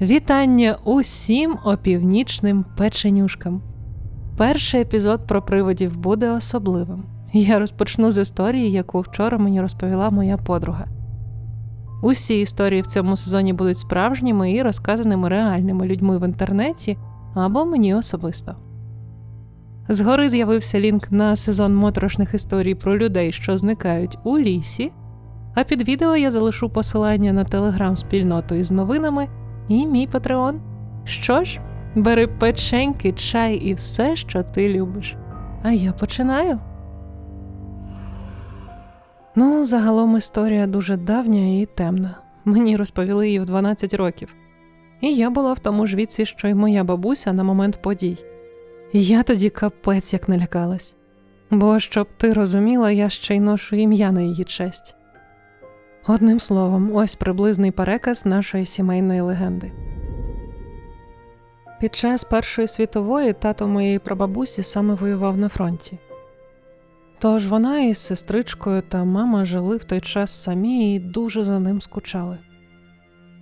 Вітання усім опівнічним печенюшкам. Перший епізод про приводів буде особливим. Я розпочну з історії, яку вчора мені розповіла моя подруга. Усі історії в цьому сезоні будуть справжніми і розказаними реальними людьми в інтернеті або мені особисто. Згори з'явився лінк на сезон моторошних історій про людей, що зникають у лісі. А під відео я залишу посилання на телеграм-спільноту із новинами і мій патреон. Що ж, бери печеньки, чай і все, що ти любиш. А я починаю. Ну, загалом історія дуже давня і темна. Мені розповіли її в 12 років. І я була в тому ж віці, що й моя бабуся на момент подій. Я тоді капець як налякалась. Бо, щоб ти розуміла, я ще й ношу ім'я на її честь. Одним словом, ось приблизний переказ нашої сімейної легенди. Під час Першої світової тато моєї прабабусі саме воював на фронті. Тож вона із сестричкою та мама жили в той час самі і дуже за ним скучали.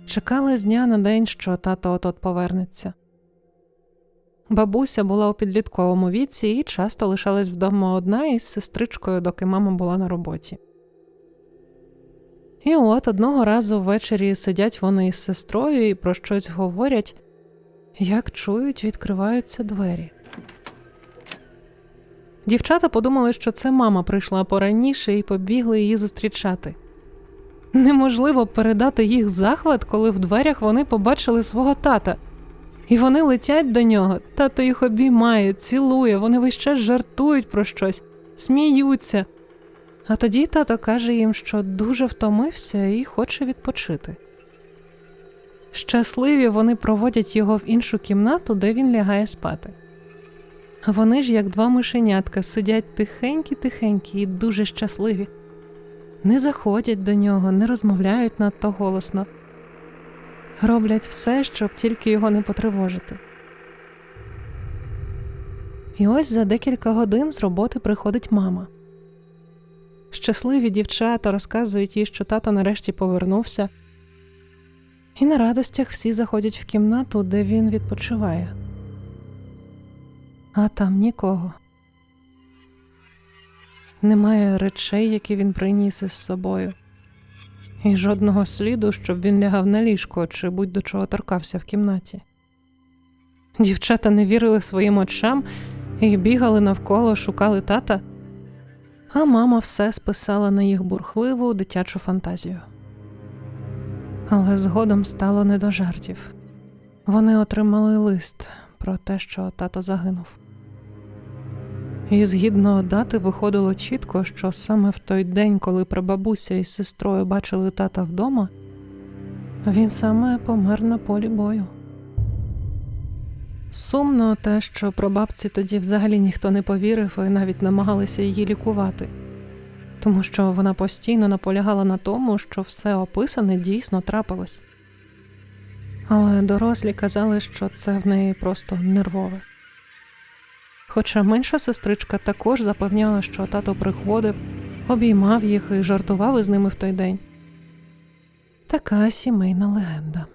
Чекали з дня на день, що тато от-от повернеться. Бабуся була у підлітковому віці і часто лишалась вдома одна із сестричкою, доки мама була на роботі. І от одного разу ввечері сидять вони із сестрою і про щось говорять, як чують, відкриваються двері. Дівчата подумали, що це мама прийшла пораніше і побігли її зустрічати. Неможливо передати їх захват, коли в дверях вони побачили свого тата. І вони летять до нього, тато їх обіймає, цілує, вони весь час жартують про щось, сміються. А тоді тато каже їм, що дуже втомився і хоче відпочити. Щасливі вони проводять його в іншу кімнату, де він лягає спати. Вони ж, як два мишенятка, сидять тихенькі-тихенькі і дуже щасливі, не заходять до нього, не розмовляють надто голосно, роблять все, щоб тільки його не потривожити. І ось за декілька годин з роботи приходить мама. Щасливі дівчата розказують їй, що тато нарешті повернувся, і на радостях всі заходять в кімнату, де він відпочиває. А там нікого. Немає речей, які він приніс із собою, і жодного сліду, щоб він лягав на ліжко чи будь до чого торкався в кімнаті. Дівчата не вірили своїм очам і бігали навколо, шукали тата а мама все списала на їх бурхливу дитячу фантазію. Але згодом стало не до жартів. Вони отримали лист про те, що тато загинув. І згідно дати виходило чітко, що саме в той день, коли прабабуся із сестрою бачили тата вдома, він саме помер на полі бою. Сумно те, що про бабці тоді взагалі ніхто не повірив і навіть намагалися її лікувати, тому що вона постійно наполягала на тому, що все описане дійсно трапилось. Але дорослі казали, що це в неї просто нервове. Хоча менша сестричка також запевняла, що тато приходив, обіймав їх і жартував із ними в той день. Така сімейна легенда.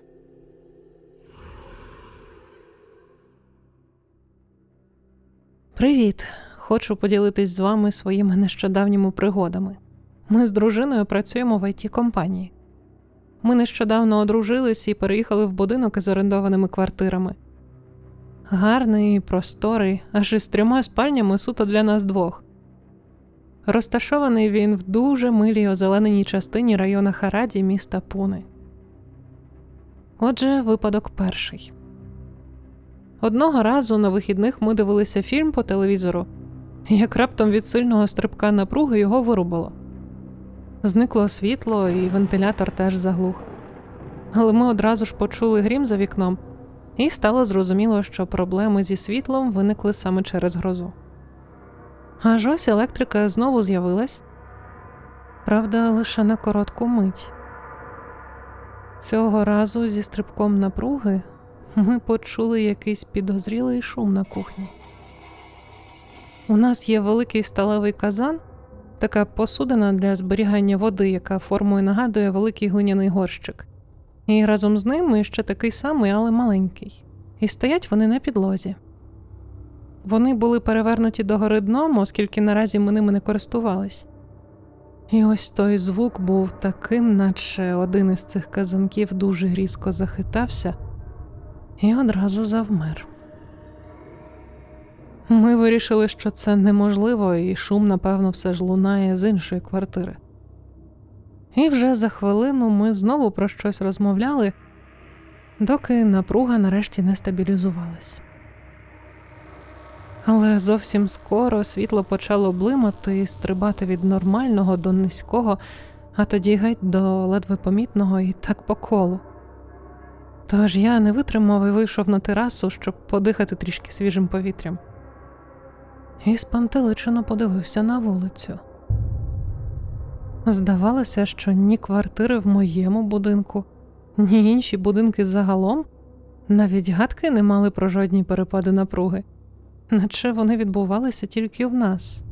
Привіт! Хочу поділитись з вами своїми нещодавніми пригодами. Ми з дружиною працюємо в it компанії. Ми нещодавно одружились і переїхали в будинок із орендованими квартирами. Гарний, просторий, аж із трьома спальнями суто для нас двох. Розташований він в дуже милій озелененій частині району Хараді міста Пуни. Отже, випадок перший. Одного разу на вихідних ми дивилися фільм по телевізору, як раптом від сильного стрибка напруги його вирубило. Зникло світло, і вентилятор теж заглух. Але ми одразу ж почули грім за вікном, і стало зрозуміло, що проблеми зі світлом виникли саме через грозу. Аж ось електрика знову з'явилась, правда, лише на коротку мить. Цього разу зі стрибком напруги ми почули якийсь підозрілий шум на кухні. У нас є великий сталевий казан, така посудина для зберігання води, яка формою нагадує великий глиняний горщик. І разом з ними ще такий самий, але маленький. І стоять вони на підлозі. Вони були перевернуті догори дном, оскільки наразі ми ними не користувались. І ось той звук був таким, наче один із цих казанків дуже різко захитався і одразу завмер. Ми вирішили, що це неможливо, і шум, напевно, все ж лунає з іншої квартири. І вже за хвилину ми знову про щось розмовляли, доки напруга нарешті не стабілізувалась. Але зовсім скоро світло почало блимати і стрибати від нормального до низького, а тоді геть до ледве помітного і так по колу. Тож я не витримав і вийшов на терасу, щоб подихати трішки свіжим повітрям. І спантеличено подивився на вулицю. Здавалося, що ні квартири в моєму будинку, ні інші будинки загалом навіть гадки не мали про жодні перепади напруги, наче вони відбувалися тільки в нас.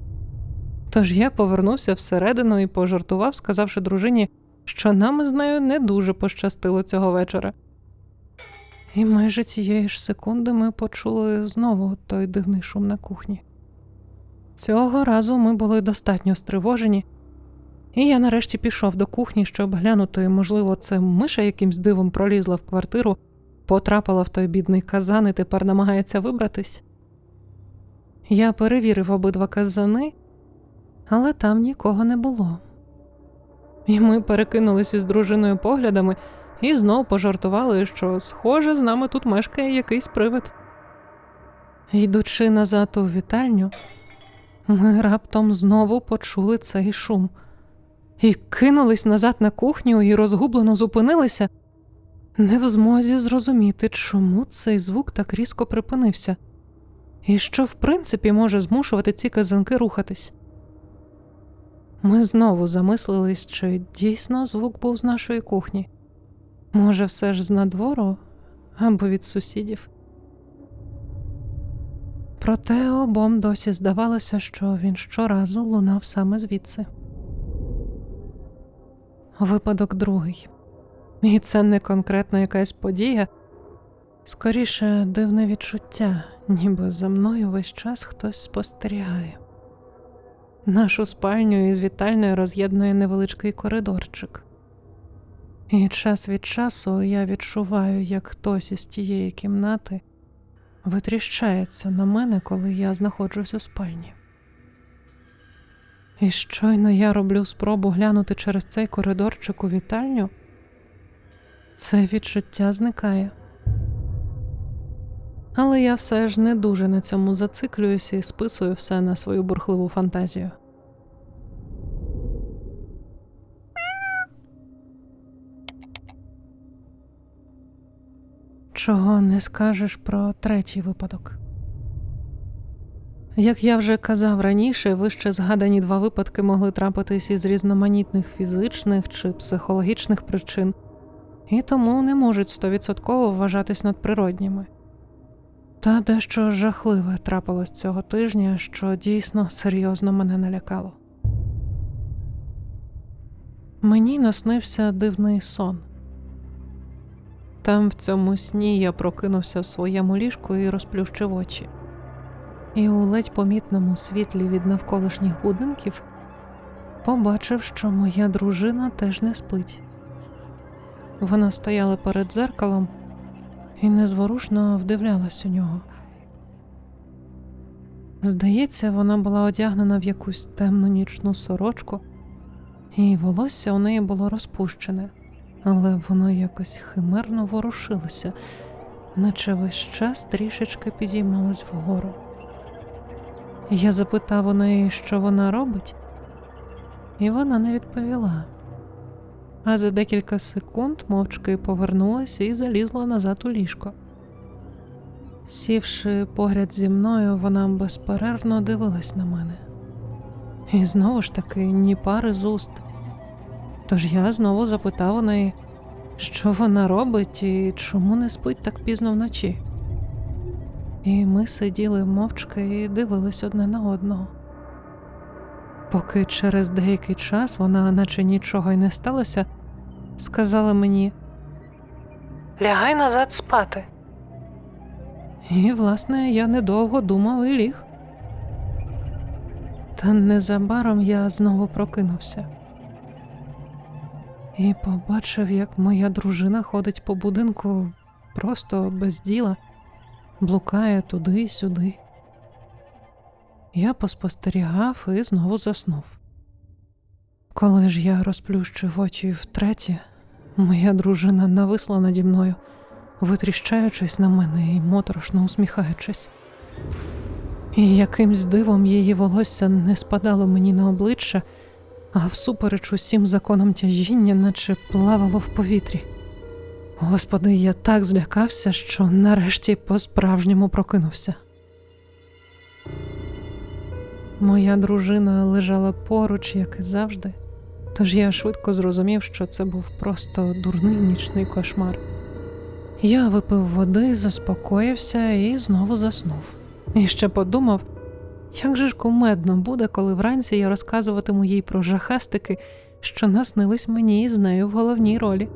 Тож я повернувся всередину і пожартував, сказавши дружині, що нам з нею не дуже пощастило цього вечора. І майже цієї ж секунди ми почули знову той дивний шум на кухні. Цього разу ми були достатньо стривожені, і я нарешті пішов до кухні, щоб глянути, можливо, це миша якимсь дивом пролізла в квартиру, потрапила в той бідний казан і тепер намагається вибратись. Я перевірив обидва казани, але там нікого не було. І ми перекинулися із дружиною поглядами і знов пожартували, що, схоже, з нами тут мешкає якийсь привид. Йдучи назад у вітальню, ми раптом знову почули цей шум і кинулись назад на кухню і розгублено зупинилися, не в змозі зрозуміти, чому цей звук так різко припинився, і що, в принципі, може змушувати ці казанки рухатись. Ми знову замислились, чи дійсно звук був з нашої кухні. Може, все ж з надвору або від сусідів. Проте обом досі здавалося, що він щоразу лунав саме звідси. Випадок другий. І це не конкретно якась подія, скоріше дивне відчуття, ніби за мною весь час хтось спостерігає. Нашу спальню із вітальною роз'єднує невеличкий коридорчик. І час від часу я відчуваю, як хтось із тієї кімнати витріщається на мене, коли я знаходжусь у спальні. І щойно я роблю спробу глянути через цей коридорчик у вітальню, це відчуття зникає. Але я все ж не дуже на цьому зациклююся і списую все на свою бурхливу фантазію. Чого не скажеш про третій випадок? Як я вже казав раніше, вище згадані два випадки могли трапитись із різноманітних фізичних чи психологічних причин, і тому не можуть стовідсотково вважатись надприродніми. Та дещо жахливе трапилось цього тижня, що дійсно серйозно мене налякало. Мені наснився дивний сон. Там в цьому сні я прокинувся в своєму ліжку і розплющив очі. І у ледь помітному світлі від навколишніх будинків побачив, що моя дружина теж не спить. Вона стояла перед дзеркалом і незворушно вдивлялась у нього. Здається, вона була одягнена в якусь темну нічну сорочку, і волосся у неї було розпущене, але воно якось химерно ворушилося, наче весь час трішечки підіймалось вгору. Я запитав у неї, що вона робить, і вона не відповіла. А за декілька секунд мовчки повернулася і залізла назад у ліжко. Сівши поряд зі мною, вона безперервно дивилась на мене. І знову ж таки ні пари з уст. Тож я знову запитав у неї, що вона робить і чому не спить так пізно вночі. І ми сиділи мовчки і дивились одне на одного. Поки через деякий час вона, наче нічого й не сталося, сказала мені: лягай назад спати. І, власне, я недовго думав і ліг. Та незабаром я знову прокинувся і побачив, як моя дружина ходить по будинку просто без діла, блукає туди й сюди. Я поспостерігав і знову заснув. Коли ж я розплющив очі втретє, моя дружина нависла наді мною, витріщаючись на мене і моторошно усміхаючись. І якимсь дивом її волосся не спадало мені на обличчя, а всупереч усім законам тяжіння, наче плавало в повітрі. Господи, я так злякався, що нарешті по-справжньому прокинувся. Моя дружина лежала поруч, як і завжди, тож я швидко зрозумів, що це був просто дурний нічний кошмар. Я випив води, заспокоївся і знову заснув. І ще подумав, як же ж кумедно буде, коли вранці я розказуватиму їй про жахастики, що наснились мені з нею в головній ролі.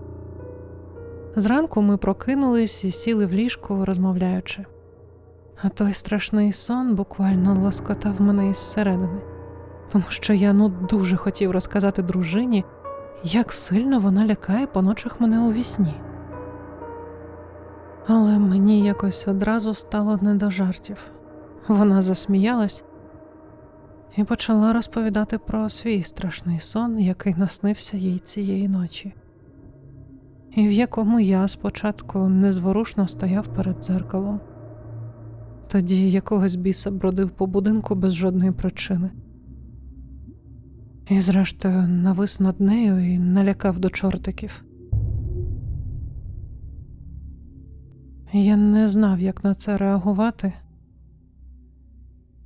Зранку ми прокинулись і сіли в ліжку, розмовляючи. А той страшний сон буквально лоскотав мене із середини, тому що я ну дуже хотів розказати дружині, як сильно вона лякає по ночах мене у вісні. Але мені якось одразу стало не до жартів. Вона засміялась і почала розповідати про свій страшний сон, який наснився їй цієї ночі, і в якому я спочатку незворушно стояв перед дзеркалом. Тоді якогось біса бродив по будинку без жодної причини. І, зрештою, навис над нею і налякав до чортиків. Я не знав, як на це реагувати,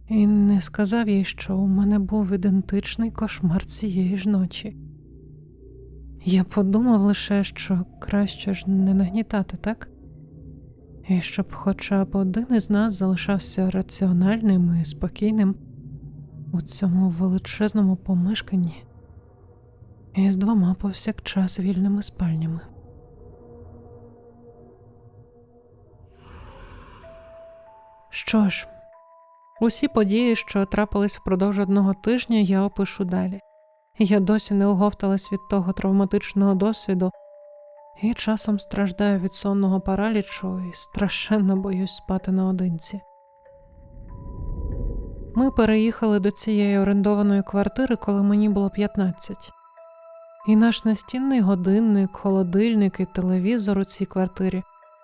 і не сказав їй, що у мене був ідентичний кошмар цієї ж ночі. Я подумав лише, що краще ж не нагнітати, так? І щоб хоча б один із нас залишався раціональним і спокійним у цьому величезному помешканні і з двома повсякчас вільними спальнями. Що ж, усі події, що трапились впродовж одного тижня, я опишу далі. Я досі не оговталась від того травматичного досвіду і часом страждаю від сонного паралічу і страшенно боюсь спати наодинці. Ми переїхали до цієї орендованої квартири, коли мені було 15. І наш настінний годинник, холодильник і телевізор у цій квартирі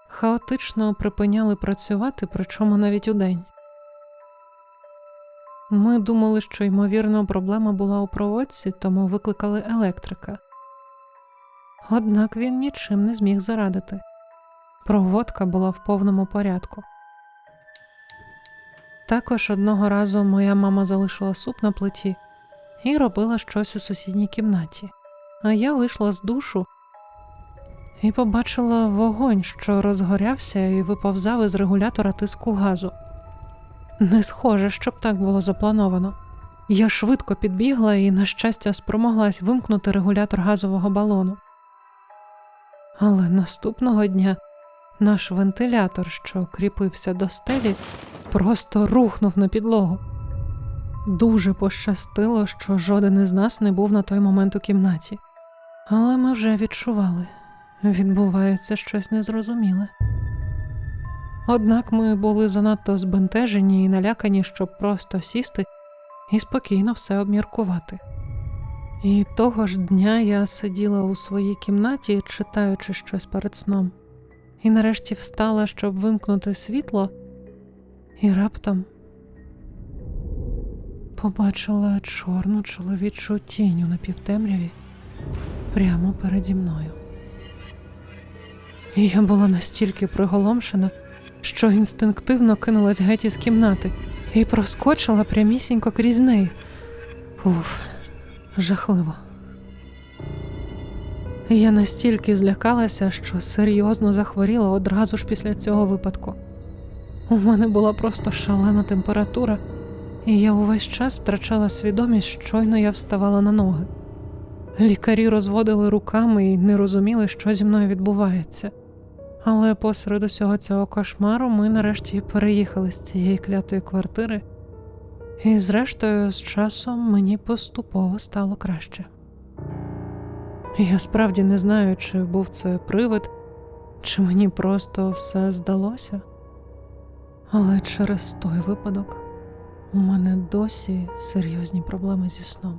хаотично припиняли працювати, причому навіть удень. Ми думали, що ймовірно проблема була у проводці, тому викликали електрика. Однак він нічим не зміг зарадити. Проводка була в повному порядку. Також одного разу моя мама залишила суп на плиті і робила щось у сусідній кімнаті, а я вийшла з душу і побачила вогонь, що розгорявся і виповзав із регулятора тиску газу. Не схоже, щоб так було заплановано. Я швидко підбігла і, на щастя, спромоглась вимкнути регулятор газового балону. Але наступного дня наш вентилятор, що кріпився до стелі, просто рухнув на підлогу. Дуже пощастило, що жоден із нас не був на той момент у кімнаті, але ми вже відчували відбувається щось незрозуміле. Однак ми були занадто збентежені і налякані, щоб просто сісти і спокійно все обміркувати. І того ж дня я сиділа у своїй кімнаті, читаючи щось перед сном, і нарешті встала, щоб вимкнути світло, і раптом побачила чорну чоловічу тінь у напівтемряві прямо переді мною. І я була настільки приголомшена, що інстинктивно кинулась геть із кімнати і проскочила прямісінько крізь неї. Уф, жахливо. Я настільки злякалася, що серйозно захворіла одразу ж після цього випадку. У мене була просто шалена температура, і я увесь час втрачала свідомість, щойно я вставала на ноги. Лікарі розводили руками і не розуміли, що зі мною відбувається. Але посеред усього цього кошмару ми нарешті переїхали з цієї клятої квартири, і зрештою, з часом мені поступово стало краще. Я справді не знаю, чи був це привид, чи мені просто все здалося. Але через той випадок у мене досі серйозні проблеми зі сном.